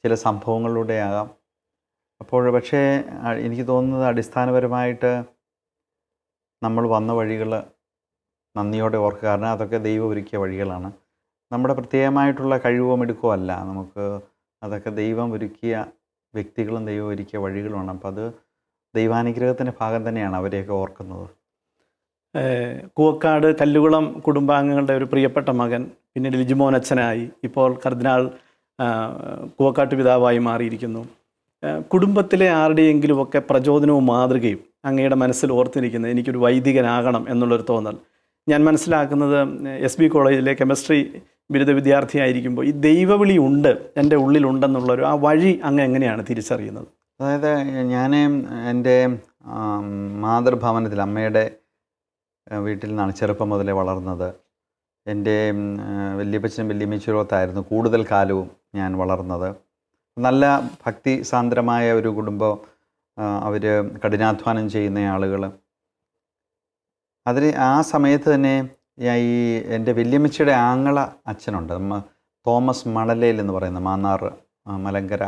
ചില സംഭവങ്ങളിലൂടെ ആകാം. അപ്പോൾ പക്ഷേ എനിക്ക് തോന്നുന്നത് അടിസ്ഥാനപരമായിട്ട് നമ്മൾ വന്ന വഴികൾ നന്ദിയോടെ ഓർക്കുക. കാരണം അതൊക്കെ ദൈവം ഒരുക്കിയ വഴികളാണ്. നമ്മുടെ പ്രത്യേകമായിട്ടുള്ള കഴിവോ മിടുക്കോ അല്ല. നമുക്ക് അതൊക്കെ ദൈവം ഒരുക്കിയ വ്യക്തികളും ദൈവം ഒരുക്കിയ വഴികളുമാണ്. അപ്പോൾ അത് ദൈവാനുഗ്രഹത്തിന്റെ ഭാഗം തന്നെയാണ് അവരെയൊക്കെ ഓർക്കുന്നത്. കൂവക്കാട് കല്ലുകുളം കുടുംബാംഗങ്ങളുടെ ഒരു പ്രിയപ്പെട്ട മകൻ പിന്നീട് ലിജുമോൻ അച്ഛനായി. ഇപ്പോൾ കർദിനാൾ കൂവക്കാട്ട് പിതാവായി മാറിയിരിക്കുന്നു. കുടുംബത്തിലെ ആരുടെയെങ്കിലുമൊക്കെ പ്രചോദനവും മാതൃകയും അങ്ങയുടെ മനസ്സിൽ ഓർത്തിരിക്കുന്നത് എനിക്കൊരു വൈദികനാകണം എന്നുള്ളൊരു തോന്നൽ. ഞാൻ മനസ്സിലാക്കുന്നത് എസ് ബി കോളേജിലെ കെമിസ്ട്രി ബിരുദ വിദ്യാർത്ഥിയായിരിക്കുമ്പോൾ ഈ ദൈവവിളി ഉണ്ട് എന്റെ ഉള്ളിലുണ്ടെന്നുള്ളൊരു ആ വഴി അങ്ങ് എങ്ങനെയാണ് തിരിച്ചറിയുന്നത്? അതായത് ഞാൻ എന്റെ മാതൃഭവനത്തിൽ അമ്മയുടെ വീട്ടിൽ നിന്നാണ് ചെറുപ്പം മുതലേ വളർന്നത്. എന്റെ വല്യപ്പച്ചനും വല്യമ്മച്ചുരത്തായിരുന്നു കൂടുതൽ കാലവും ഞാൻ വളർന്നത്. നല്ല ഭക്തി സാന്ദ്രമായ ഒരു കുടുംബം അവർ കഠിനാധ്വാനം ചെയ്യുന്ന ആളുകൾ അതിന് ആ സമയത്ത് തന്നെ ഞാൻ ഈ എന്റെ വല്യമ്മച്ചിയുടെ ആങ്ങള അച്ഛനുണ്ട്. നമ്മ തോമസ് മണലേൽ എന്ന് പറയുന്ന മാന്നാർ മലങ്കര.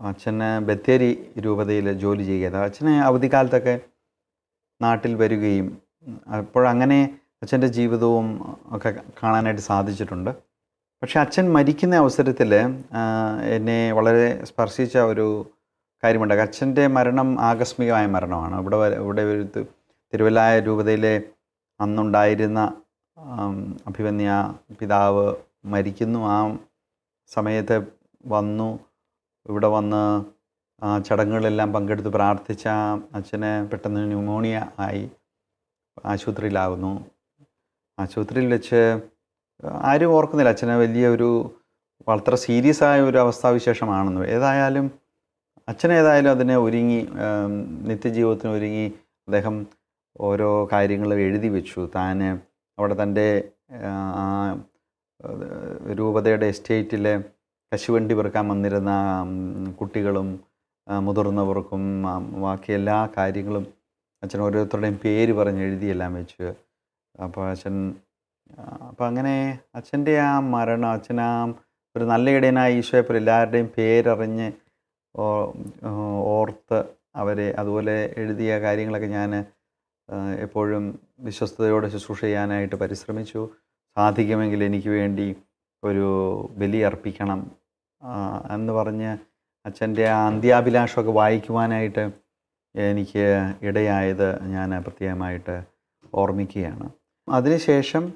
അച്ഛന് ബത്തേരി രൂപതയിൽ ജോലി ചെയ്യുക അച്ഛന് അവധിക്കാലത്തൊക്കെ നാട്ടിൽ വരികയും അപ്പോഴങ്ങനെ അച്ഛന്റെ ജീവിതവും ഒക്കെ കാണാനായിട്ട് സാധിച്ചിട്ടുണ്ട്. പക്ഷേ അച്ഛൻ മരിക്കുന്ന അവസരത്തിൽ എന്നെ വളരെ സ്പർശിച്ച ഒരു കാര്യമുണ്ട്. അച്ഛന്റെ മരണം ആകസ്മികമായ മരണമാണ്. ഇവിടെ ഇവിടെ ഒരു തിരുവല്ലായ രൂപതയിലെ അന്നുണ്ടായിരുന്ന അഭിമന്യ പിതാവ് മരിക്കുന്നു. ആ സമയത്ത് വന്നു. ഇവിടെ വന്ന് ചടങ്ങുകളെല്ലാം പങ്കെടുത്ത് പ്രാർത്ഥിച്ച അച്ഛന് പെട്ടെന്ന് ന്യൂമോണിയ ആയി ആശുപത്രിയിലാകുന്നു ആശുപത്രിയിൽ വെച്ച് ആരും ഓർക്കുന്നില്ല. അച്ഛന് വലിയൊരു വളരെ സീരിയസ് ആയ ഒരു അവസ്ഥാവിശേഷമാണെന്ന്. ഏതായാലും അച്ഛനേതായാലും അതിനെ ഒരുങ്ങി നിത്യജീവിതത്തിന് ഒരുങ്ങി അദ്ദേഹം ഓരോ കാര്യങ്ങൾ എഴുതി വെച്ചു. താൻ അവിടെ തന്റെ രൂപതയുടെ എസ്റ്റേറ്റിലെ കശുവണ്ടി പെറുക്കാൻ വന്നിരുന്ന കുട്ടികളും മുതിർന്നവർക്കും ബാക്കി എല്ലാ കാര്യങ്ങളും അച്ഛൻ ഓരോരുത്തരുടെയും പേര് പറഞ്ഞ് എഴുതിയെല്ലാം വെച്ച്. അപ്പോൾ അച്ഛൻ അപ്പം അങ്ങനെ അച്ഛന്റെ ആ മരണം അച്ഛൻ ആ ഒരു നല്ല ഇടയനായ ഈശോയെപ്പോൾ എല്ലാവരുടെയും പേരറിഞ്ഞ് ഓർത്ത് അവരെ അതുപോലെ എഴുതിയ കാര്യങ്ങളൊക്കെ ഞാൻ എപ്പോഴും വിശ്വസ്തയോടെ ശുശ്രൂഷ ചെയ്യാനായിട്ട് പരിശ്രമിച്ചു. സാധിക്കുമെങ്കിൽ എനിക്ക് വേണ്ടി ഒരു ബലി അർപ്പിക്കണം എന്ന് പറഞ്ഞ് അച്ഛന്റെ ആ അന്ത്യാഭിലാഷമൊക്കെ വായിക്കുവാനായിട്ട് എനിക്ക് ഇടയായത് ഞാൻ പ്രത്യേകമായിട്ട് ഓർമ്മിക്കുകയാണ്. അതിനുശേഷം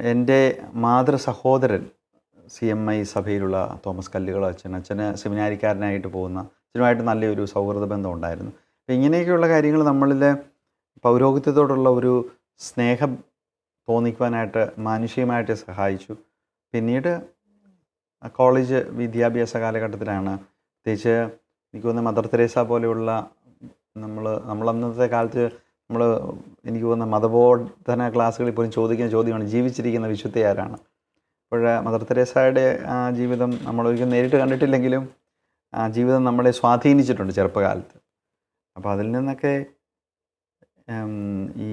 എന്റെ മാതൃ സഹോദരൻ സി എം ഐ സഭയിലുള്ള തോമസ് കല്ലുകൾ അച്ഛൻ അച്ഛന് സെമിനാരിക്കാരനായിട്ട് പോകുന്ന അച്ഛനുമായിട്ട് നല്ലൊരു സൗഹൃദ ബന്ധം ഉണ്ടായിരുന്നു. ഇങ്ങനെയൊക്കെയുള്ള കാര്യങ്ങൾ നമ്മളിൽ പൗരോഹിത്യത്തോടുള്ള ഒരു സ്നേഹം തോന്നിക്കുവാനായിട്ട് മാനുഷികമായിട്ട് സഹായിച്ചു. പിന്നീട് കോളേജ് വിദ്യാഭ്യാസ കാലഘട്ടത്തിലാണ് പ്രത്യേകിച്ച് എനിക്ക് തോന്നുന്നു മദർ തെരേസ പോലെയുള്ള നമ്മൾ അന്നത്തെ കാലത്ത് നമ്മൾ എനിക്ക് തോന്നുന്ന മതബോധന ക്ലാസ്സുകളിൽ പോലും ചോദിക്കുന്ന ചോദ്യമാണ് ജീവിച്ചിരിക്കുന്ന വിശുദ്ധ ആരാണ്? അപ്പോൾ മദർ തെരേസയുടെ ആ ജീവിതം നമ്മൾ ഒരിക്കലും നേരിട്ട് കണ്ടിട്ടില്ലെങ്കിലും ആ ജീവിതം നമ്മളെ സ്വാധീനിച്ചിട്ടുണ്ട് ചെറുപ്പകാലത്ത്. അപ്പോൾ അതിൽ നിന്നൊക്കെ ഈ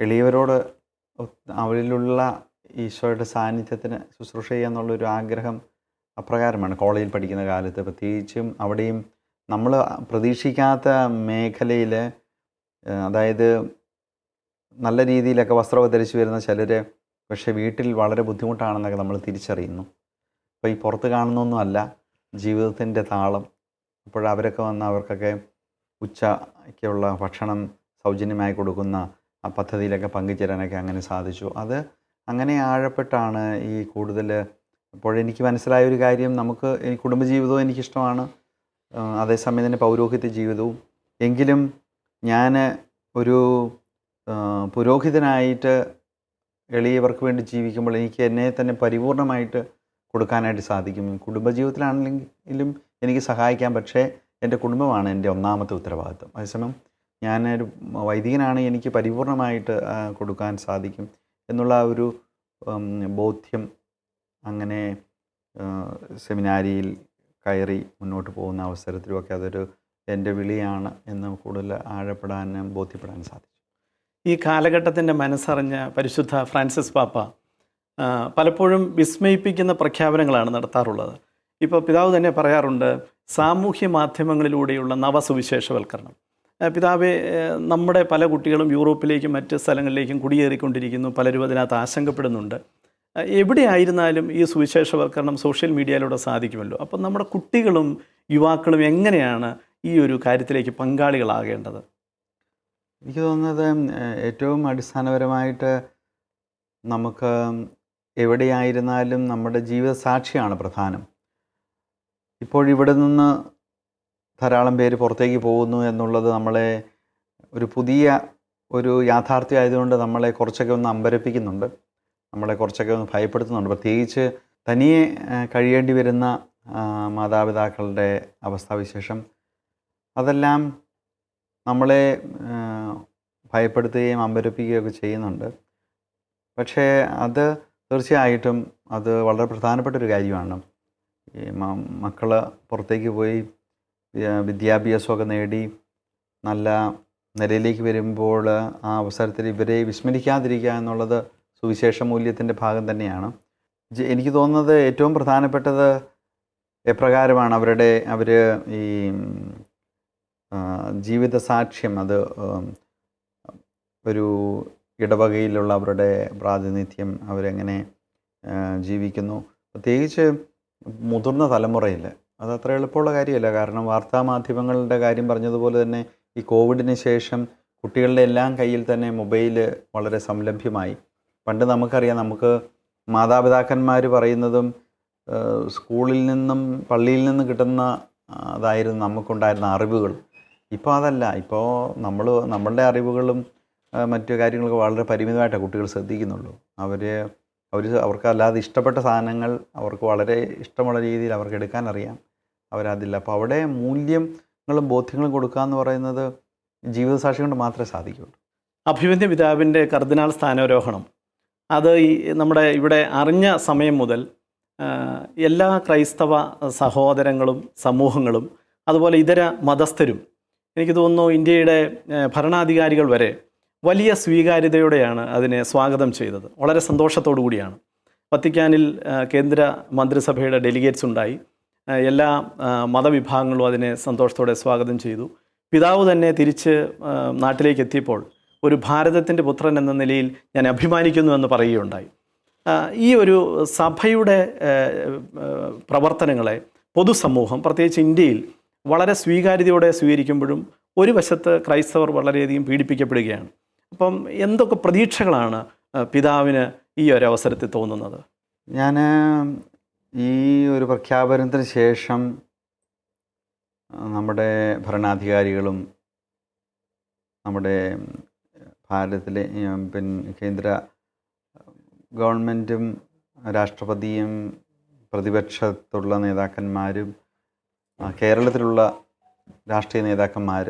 എളിയവരോട് അവരിലുള്ള ഈശോയുടെ സാന്നിധ്യത്തിന് ശുശ്രൂഷ ചെയ്യുക എന്നുള്ളൊരു ആഗ്രഹം അപ്രകാരമാണ്. കോളേജിൽ പഠിക്കുന്ന കാലത്ത് പ്രത്യേകിച്ചും അവിടെയും നമ്മൾ പ്രതീക്ഷിക്കാത്ത മേഖലയിൽ അതായത് നല്ല രീതിയിലൊക്കെ വസ്ത്രമൊക്കെ ധരിച്ചു വരുന്ന ചിലർ പക്ഷേ വീട്ടിൽ വളരെ ബുദ്ധിമുട്ടാണെന്നൊക്കെ നമ്മൾ തിരിച്ചറിയുന്നു. അപ്പോൾ ഈ പുറത്ത് കാണുന്നൊന്നുമല്ല ജീവിതത്തിന്റെ താളം. അപ്പോൾ അവരൊക്കെ വന്ന് അവർക്കൊക്കെ ഉച്ചയ്ക്കുള്ള ഭക്ഷണം സൗജന്യമായി കൊടുക്കുന്ന പദ്ധതിയിലൊക്കെ പങ്കുചേരാനൊക്കെ അങ്ങനെ സാധിച്ചു. അത് അങ്ങനെ ആഴപ്പെട്ടാണ് ഈ കൂടുതൽ അപ്പോൾ എനിക്ക് മനസ്സിലായ ഒരു കാര്യം നമുക്ക് ഈ കുടുംബജീവിതവും എനിക്കിഷ്ടമാണ്. അതേസമയം തന്നെ പൗരോഹിത്യ ജീവിതവും. എങ്കിലും ഞാൻ ഒരു പുരോഹിതനായിട്ട് എളിയവർക്ക് വേണ്ടി ജീവിക്കുമ്പോൾ എനിക്ക് എന്നെ തന്നെ പരിപൂർണമായിട്ട് കൊടുക്കാനായിട്ട് സാധിക്കും. കുടുംബജീവിതത്തിലാണെങ്കിലും എനിക്ക് സഹായിക്കാം. പക്ഷേ എന്റെ കുടുംബമാണ് എന്റെ ഒന്നാമത്തെ ഉത്തരവാദിത്വം. അതേസമയം ഞാനൊരു വൈദികനാണ് എനിക്ക് പരിപൂർണമായിട്ട് കൊടുക്കാൻ സാധിക്കും എന്നുള്ള ഒരു ബോധ്യം അങ്ങനെ സെമിനാരിയിൽ കയറി മുന്നോട്ട് പോകുന്ന അവസരത്തിലുമൊക്കെ അതൊരു എന്റെ വിളിയാണ് എന്ന് കൂടുതൽ ആഴപ്പെടാനും ബോധ്യപ്പെടാനും സാധിച്ചു. ഈ കാലഘട്ടത്തിന്റെ മനസ്സറിഞ്ഞ പരിശുദ്ധ ഫ്രാൻസിസ് പാപ്പ പലപ്പോഴും വിസ്മയിപ്പിക്കുന്ന പ്രഖ്യാപനങ്ങളാണ് നടത്താറുള്ളത്. ഇപ്പോൾ പിതാവ് തന്നെ പറയാറുണ്ട് സാമൂഹ്യ മാധ്യമങ്ങളിലൂടെയുള്ള നവസുവിശേഷവൽക്കരണം. പിതാവെ നമ്മുടെ പല കുട്ടികളും യൂറോപ്പിലേക്കും മറ്റ് സ്ഥലങ്ങളിലേക്കും കുടിയേറിക്കൊണ്ടിരിക്കുന്നു പലരും അതിനകത്ത് ആശങ്കപ്പെടുന്നുണ്ട്. എവിടെയായിരുന്നാലും ഈ സുവിശേഷവൽക്കരണം സോഷ്യൽ മീഡിയയിലൂടെ സാധിക്കുമല്ലോ. അപ്പം നമ്മുടെ കുട്ടികളും യുവാക്കളും എങ്ങനെയാണ് ഈ ഒരു കാര്യത്തിലേക്ക് പങ്കാളികളാകേണ്ടത്? എനിക്ക് തോന്നുന്നത് ഏറ്റവും അടിസ്ഥാനപരമായിട്ട് നമുക്ക് എവിടെയായിരുന്നാലും നമ്മുടെ ജീവിത സാക്ഷിയാണ് പ്രധാനം. ഇപ്പോൾ ഇവിടെ നിന്ന് ധാരാളം പേര് പുറത്തേക്ക് പോകുന്നു എന്നുള്ളത് നമ്മളെ ഒരു പുതിയ ഒരു യാഥാർത്ഥ്യം ആയതുകൊണ്ട് നമ്മളെ കുറച്ചൊക്കെ ഒന്ന് അമ്പരപ്പിക്കുന്നുണ്ട്. നമ്മളെ കുറച്ചൊക്കെ ഒന്ന് ഭയപ്പെടുത്തുന്നുണ്ട്. പ്രത്യേകിച്ച് തനിയെ കഴിയേണ്ടി വരുന്ന മാതാപിതാക്കളുടെ അവസ്ഥാവിശേഷം അതെല്ലാം നമ്മളെ ഭയപ്പെടുത്തുകയും അമ്പരപ്പിക്കുകയൊക്കെ ചെയ്യുന്നുണ്ട്. പക്ഷേ അത് തീർച്ചയായിട്ടും അത് വളരെ പ്രധാനപ്പെട്ട ഒരു കാര്യമാണ്. മക്കൾ പുറത്തേക്ക് പോയി വിദ്യാഭ്യാസമൊക്കെ നേടി നല്ല നിലയിലേക്ക് വരുമ്പോൾ ആ അവസരത്തിൽ ഇവരെ വിസ്മരിക്കാതിരിക്കുക എന്നുള്ളത് സുവിശേഷ മൂല്യത്തിന്റെ ഭാഗം തന്നെയാണ്. എനിക്ക് തോന്നുന്നത് ഏറ്റവും പ്രധാനപ്പെട്ടത് എപ്രകാരമാണ് അവരുടെ അവർ ഈ ജീവിത സാക്ഷ്യം അത് ഒരു ഇടവകയിലുള്ള അവരുടെ പ്രാതിനിധ്യം അവരെങ്ങനെ ജീവിക്കുന്നു. പ്രത്യേകിച്ച് മുതിർന്ന തലമുറയിൽ അത് അത്ര എളുപ്പമുള്ള കാര്യമല്ല. കാരണം വാർത്താ മാധ്യമങ്ങളുടെ കാര്യം പറഞ്ഞതുപോലെ തന്നെ ഈ കോവിഡിന് ശേഷം കുട്ടികളുടെ എല്ലാം കയ്യിൽ തന്നെ മൊബൈൽ വളരെ സംലഭ്യമായി. പണ്ട് നമുക്കറിയാം നമുക്ക് മാതാപിതാക്കന്മാർ പറയുന്നതും സ്കൂളിൽ നിന്നും പള്ളിയിൽ നിന്നും കിട്ടുന്ന അതായിരുന്നു നമുക്കുണ്ടായിരുന്ന അറിവുകൾ. ഇപ്പോൾ അതല്ല. ഇപ്പോൾ നമ്മൾ നമ്മളുടെ അറിവുകളും മറ്റു കാര്യങ്ങളൊക്കെ വളരെ പരിമിതമായിട്ടാണ് കുട്ടികൾ ശ്രദ്ധിക്കുന്നുള്ളൂ. അവർ അവർ അവർക്ക് അല്ലാതെ ഇഷ്ടപ്പെട്ട സാധനങ്ങൾ അവർക്ക് വളരെ ഇഷ്ടമുള്ള രീതിയിൽ അവർക്ക് എടുക്കാൻ അറിയാം. അവരതില്ല. അപ്പോൾ അവിടെ മൂല്യങ്ങളും ബോധ്യങ്ങളും കൊടുക്കുക എന്ന് പറയുന്നത് ജീവിതസാക്ഷി കൊണ്ട് മാത്രമേ സാധിക്കുള്ളൂ. അഭിമന്യ പിതാവിന്റെ കർദിനാൾ സ്ഥാനാരോഹണം. അത് നമ്മുടെ ഇവിടെ അറിഞ്ഞ സമയം മുതൽ എല്ലാ ക്രൈസ്തവ സഹോദരങ്ങളും സമൂഹങ്ങളും അതുപോലെ ഇതര മതസ്ഥരും എനിക്ക് തോന്നുന്നു ഇന്ത്യയുടെ ഭരണാധികാരികൾ വരെ വലിയ സ്വീകാര്യതയോടെയാണ് അതിനെ സ്വാഗതം ചെയ്തത്. വളരെ സന്തോഷത്തോടു കൂടിയാണ്. വത്തിക്കാനിൽ കേന്ദ്ര മന്ത്രിസഭയുടെ ഡെലിഗേറ്റ്സ് ഉണ്ടായി. എല്ലാ മതവിഭാഗങ്ങളും അതിനെ സന്തോഷത്തോടെ സ്വാഗതം ചെയ്തു. പിതാവ് തന്നെ തിരിച്ച് നാട്ടിലേക്ക് എത്തിയപ്പോൾ ഒരു ഭാരതത്തിന്റെ പുത്രൻ എന്ന നിലയിൽ ഞാൻ അഭിമാനിക്കുന്നു എന്ന് പറയുകയുണ്ടായി. ഈ ഒരു സഭയുടെ പ്രവർത്തനങ്ങളെ പൊതുസമൂഹം പ്രത്യേകിച്ച് ഇന്ത്യയിൽ വളരെ സ്വീകാര്യതയോടെ സ്വീകരിക്കുമ്പോഴും ഒരു വശത്ത് ക്രൈസ്തവർ വളരെയധികം പീഡിപ്പിക്കപ്പെടുകയാണ്. അപ്പം എന്തൊക്കെ പ്രതീക്ഷകളാണ് പിതാവിന് ഈ ഒരു അവസരത്തിൽ തോന്നുന്നത്? ഞാൻ ഈ ഒരു പ്രഖ്യാപനത്തിന് ശേഷം നമ്മുടെ ഭരണാധികാരികളും നമ്മുടെ ഭാരതത്തിലെ പിന്നെ കേന്ദ്ര ഗവൺമെന്റും രാഷ്ട്രപതിയും പ്രതിപക്ഷത്തുള്ള നേതാക്കന്മാരും കേരളത്തിലുള്ള രാഷ്ട്രീയ നേതാക്കന്മാർ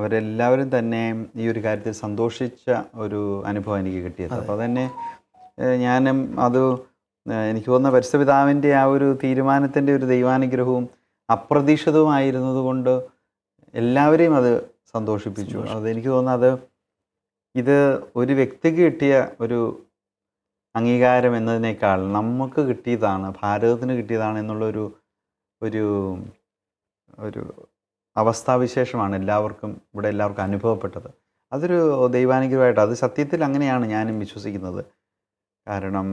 അവരെല്ലാവരും തന്നെ ഈ ഒരു കാര്യത്തിൽ സന്തോഷിച്ച ഒരു അനുഭവം എനിക്ക് കിട്ടിയത്. അപ്പോൾ തന്നെ ഞാനും അത് എനിക്ക് തോന്നുന്ന പരിസ്ഥപിതാവിന്റെ ആ ഒരു തീരുമാനത്തിന്റെ ഒരു ദൈവാനുഗ്രഹവും അപ്രതീക്ഷിതവുമായിരുന്നത് കൊണ്ട് എല്ലാവരെയും അത് സന്തോഷിപ്പിച്ചു. സന്തോഷം. അത് എനിക്ക് തോന്നുന്നത് ഇത് ഒരു വ്യക്തിക്ക് കിട്ടിയ ഒരു അംഗീകാരം എന്നതിനേക്കാൾ നമുക്ക് കിട്ടിയതാണ് ഭാരതത്തിന് കിട്ടിയതാണ് എന്നുള്ളൊരു ഒരു ഒരു അവസ്ഥാവിശേഷമാണ് എല്ലാവർക്കും ഇവിടെ എല്ലാവർക്കും അനുഭവപ്പെട്ടത്. അതൊരു ദൈവാനുഗ്രഹമായിട്ട് അത് സത്യത്തിൽ അങ്ങനെയാണ് ഞാനും വിശ്വസിക്കുന്നത്. കാരണം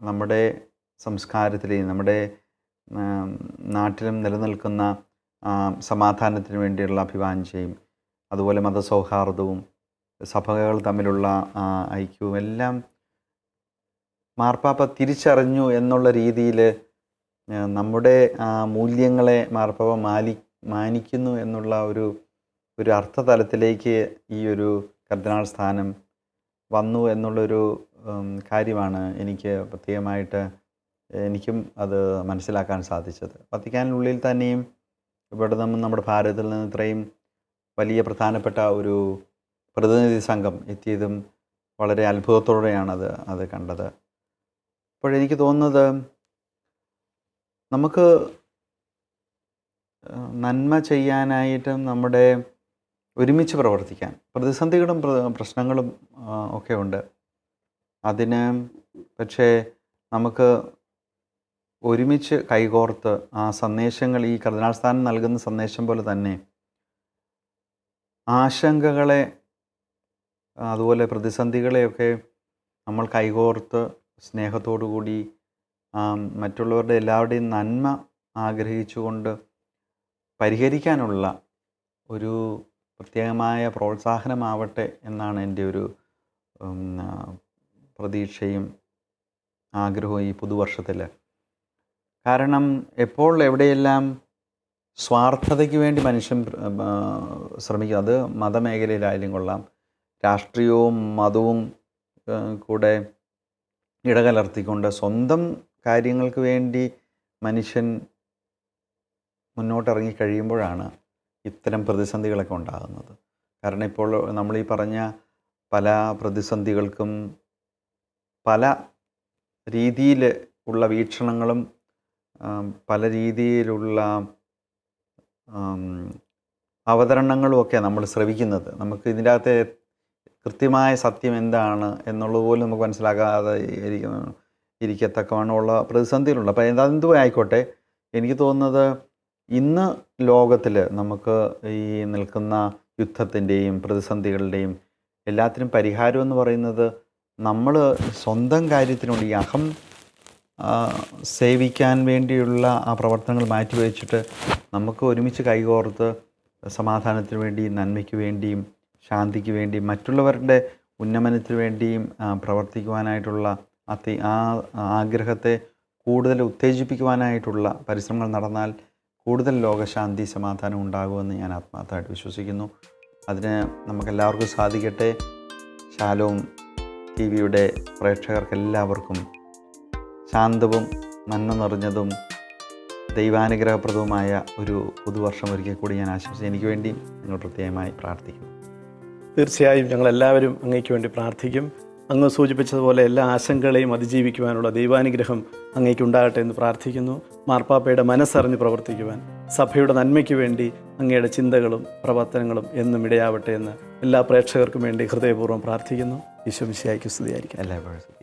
നമ്മുടെ സംസ്കാരത്തിലെയും നമ്മുടെ നാട്ടിലും നിലനിൽക്കുന്ന സമാധാനത്തിന് വേണ്ടിയുള്ള അഭിവാഞ്ചയും അതുപോലെ മതസൗഹാർദ്ദവും സഭകൾ തമ്മിലുള്ള ഐക്യവും എല്ലാം മാർപ്പാപ്പ തിരിച്ചറിഞ്ഞു എന്നുള്ള രീതിയിൽ നമ്മുടെ മൂല്യങ്ങളെ മാർപ്പാപ്പ മാലി മാനിക്കുന്നു എന്നുള്ള ഒരു ഒരു അർത്ഥതലത്തിലേക്ക് ഈ ഒരു കർദിനാൾ സ്ഥാനം വന്നു എന്നുള്ളൊരു കാര്യമാണ് എനിക്ക് പ്രത്യേകമായിട്ട് എനിക്കും അത് മനസ്സിലാക്കാൻ സാധിച്ചത്. വത്തിക്കാനുള്ളിൽ തന്നെയും ഇവിടെ നമ്മൾ നമ്മുടെ ഭാരതത്തിൽ നിന്ന് ഇത്രയും വലിയ പ്രധാനപ്പെട്ട ഒരു പ്രതിനിധി സംഘം എത്തിയതും വളരെ അത്ഭുതത്തോടെയാണ് അത് അത് കണ്ടത്. അപ്പോഴെനിക്ക് തോന്നുന്നത് നമുക്ക് നന്മ ചെയ്യാനായിട്ടും നമ്മുടെ ഒരുമിച്ച് പ്രവർത്തിക്കാൻ. പ്രതിസന്ധികളും പ്രശ്നങ്ങളും ഒക്കെ ഉണ്ട്. അതിന് പക്ഷേ നമുക്ക് ഒരുമിച്ച് കൈകോർത്ത് ആ സന്ദേശങ്ങൾ ഈ കർദിനാൾ സ്ഥാനം നൽകുന്ന സന്ദേശം പോലെ തന്നെ ആശങ്കകളെ അതുപോലെ പ്രതിസന്ധികളെയൊക്കെ നമ്മൾ കൈകോർത്ത് സ്നേഹത്തോടു കൂടി മറ്റുള്ളവരുടെ എല്ലാവരുടെയും നന്മ ആഗ്രഹിച്ചുകൊണ്ട് പരിഹരിക്കാനുള്ള ഒരു പ്രത്യേകമായ പ്രോത്സാഹനമാവട്ടെ എന്നാണ് എന്റെ ഒരു പ്രതീക്ഷയും ആഗ്രഹവും ഈ പുതുവർഷത്തിൽ കാരണം എപ്പോൾ എവിടെയെല്ലാം സ്വാർത്ഥതയ്ക്ക് വേണ്ടി മനുഷ്യൻ ശ്രമിക്കും അത് മതമേഖലയിലായാലും കൊള്ളാം. രാഷ്ട്രീയവും മതവും കൂടെ ഇടകലർത്തിക്കൊണ്ട് സ്വന്തം കാര്യങ്ങൾക്ക് വേണ്ടി മനുഷ്യൻ മുന്നോട്ടിറങ്ങി കഴിയുമ്പോഴാണ് ഇത്തരം പ്രതിസന്ധികളൊക്കെ ഉണ്ടാകുന്നത്. കാരണം ഇപ്പോൾ നമ്മൾ ഈ പറഞ്ഞ പല പ്രതിസന്ധികൾക്കും പല രീതിയിൽ ഉള്ള വീക്ഷണങ്ങളും പല രീതിയിലുള്ള ആം, അവതരണങ്ങളും ഒക്കെ നമ്മൾ ശ്രവിക്കുന്നത്. നമുക്ക് ഇതിന്റെ അകത്തെ കൃത്യമായ സത്യം എന്താണ് എന്നുള്ളത് പോലും നമുക്ക് മനസ്സിലാക്കാതെ ഇരിക്കത്തക്കവണ്ണമുള്ള പ്രതിസന്ധികളുണ്ട് അപ്പോൾ എന്താ ആയിക്കോട്ടെ എനിക്ക് തോന്നുന്നത് ഇന്ന് ലോകത്തിൽ നമുക്ക് ഈ നിൽക്കുന്ന യുദ്ധത്തിന്റെയും പ്രതിസന്ധികളുടെയും എല്ലാത്തിനും പരിഹാരം എന്ന് പറയുന്നത് നമ്മൾ സ്വന്തം കാര്യത്തിനുണ്ട്. ഈ അഹം സേവിക്കാൻ വേണ്ടിയുള്ള ആ പ്രവർത്തനങ്ങൾ മാറ്റിവെച്ചിട്ട് നമുക്ക് ഒരുമിച്ച് കൈകോർത്ത് സമാധാനത്തിന് വേണ്ടിയും നന്മയ്ക്ക് വേണ്ടിയും ശാന്തിക്ക് വേണ്ടിയും മറ്റുള്ളവരുടെ ഉന്നമനത്തിന് വേണ്ടിയും പ്രവർത്തിക്കുവാനായിട്ടുള്ള ആ ആഗ്രഹത്തെ കൂടുതൽ ഉത്തേജിപ്പിക്കുവാനായിട്ടുള്ള പരിശ്രമങ്ങൾ നടന്നാൽ കൂടുതൽ ലോകശാന്തി സമാധാനം ഉണ്ടാകുമെന്ന് ഞാൻ ആത്മാർത്ഥമായിട്ട് വിശ്വസിക്കുന്നു. അതിന് നമുക്കെല്ലാവർക്കും സാധിക്കട്ടെ. ശാലവും ടി വിയുടെ പ്രേക്ഷകർക്കെല്ലാവർക്കും ശാന്തവും നന്മ നിറഞ്ഞതും ദൈവാനുഗ്രഹപ്രദവുമായ ഒരു പുതുവർഷം ഒരിക്കൽ കൂടി ഞാൻ ആശംസിച്ചു എനിക്ക് വേണ്ടി നിങ്ങൾ പ്രത്യേകമായി പ്രാർത്ഥിക്കുന്നു. തീർച്ചയായും ഞങ്ങളെല്ലാവരും അങ്ങേക്ക് വേണ്ടി പ്രാർത്ഥിക്കും. അങ്ങ് സൂചിപ്പിച്ചതുപോലെ എല്ലാ ആശങ്കകളെയും അതിജീവിക്കുവാനുള്ള ദൈവാനുഗ്രഹം അങ്ങേക്ക് ഉണ്ടാകട്ടെ എന്ന് പ്രാർത്ഥിക്കുന്നു. മാർപ്പാപ്പയുടെ മനസ്സറിഞ്ഞ് പ്രവർത്തിക്കുവാൻ സഭയുടെ നന്മയ്ക്ക് വേണ്ടി അങ്ങയുടെ ചിന്തകളും പ്രവർത്തനങ്ങളും എന്നും ഇടയാവട്ടെ എന്ന് എല്ലാ പ്രേക്ഷകർക്കും വേണ്ടി ഹൃദയപൂർവം പ്രാർത്ഥിക്കുന്നു. ഈശോ മിശിയായിക്ക് സ്തുതിയായിരിക്കും എല്ലാവരും